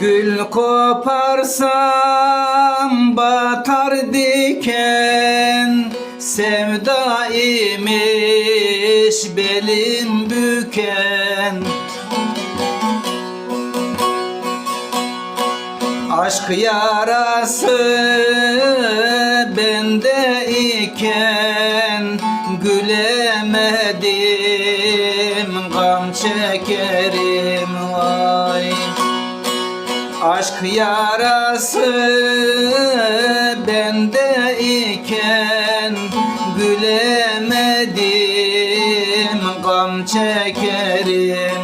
Gül koparsam batar diken Sevda imiş belim büken. Aşk yarası bende iken Gülemedim gam çekerim vay Aşk yarası bende iken Gülemedim gam çekerim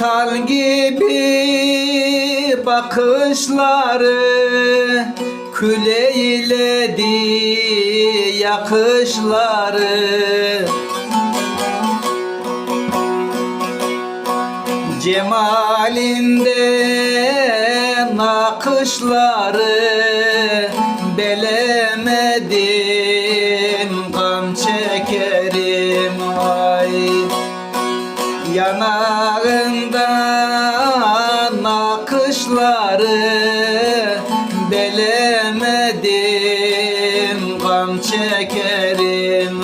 Kartal gibi bakışları Küleyledi yakışları Cemalinde nakışları Belemedim Yanağında nakışları Belemedim gam çekerim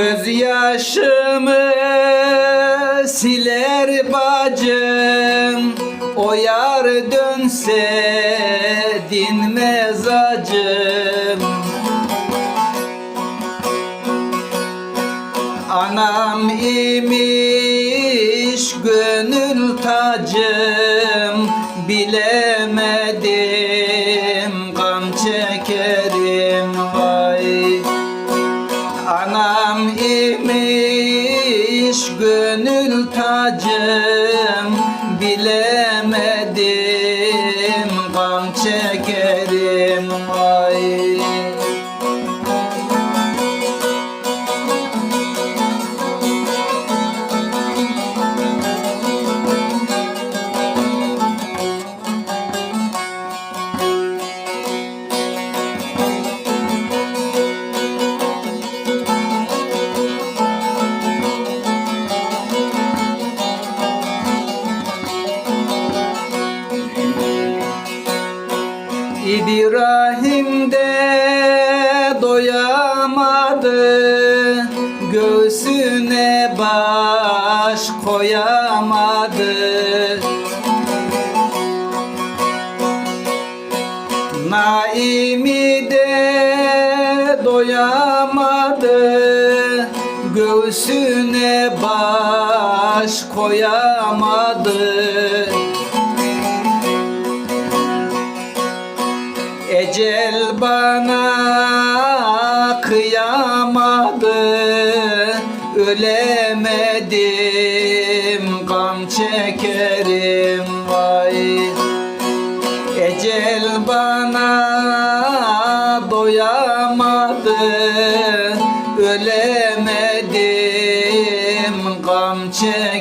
Gözyaşımı siler bacım O yar dönse dinmez acım. Anam imiş gönül tacım Bilemedim gam çekerim Bilemedim İbrahim de doyamadı. Göğsüne baş koyamadı. Naimi de doyamadı. Göğsüne baş koyamadı Ecel bana kıyamadı Ölemedim gam çekerim vay. Ecel bana doyamadı Ölemedim gam çekerim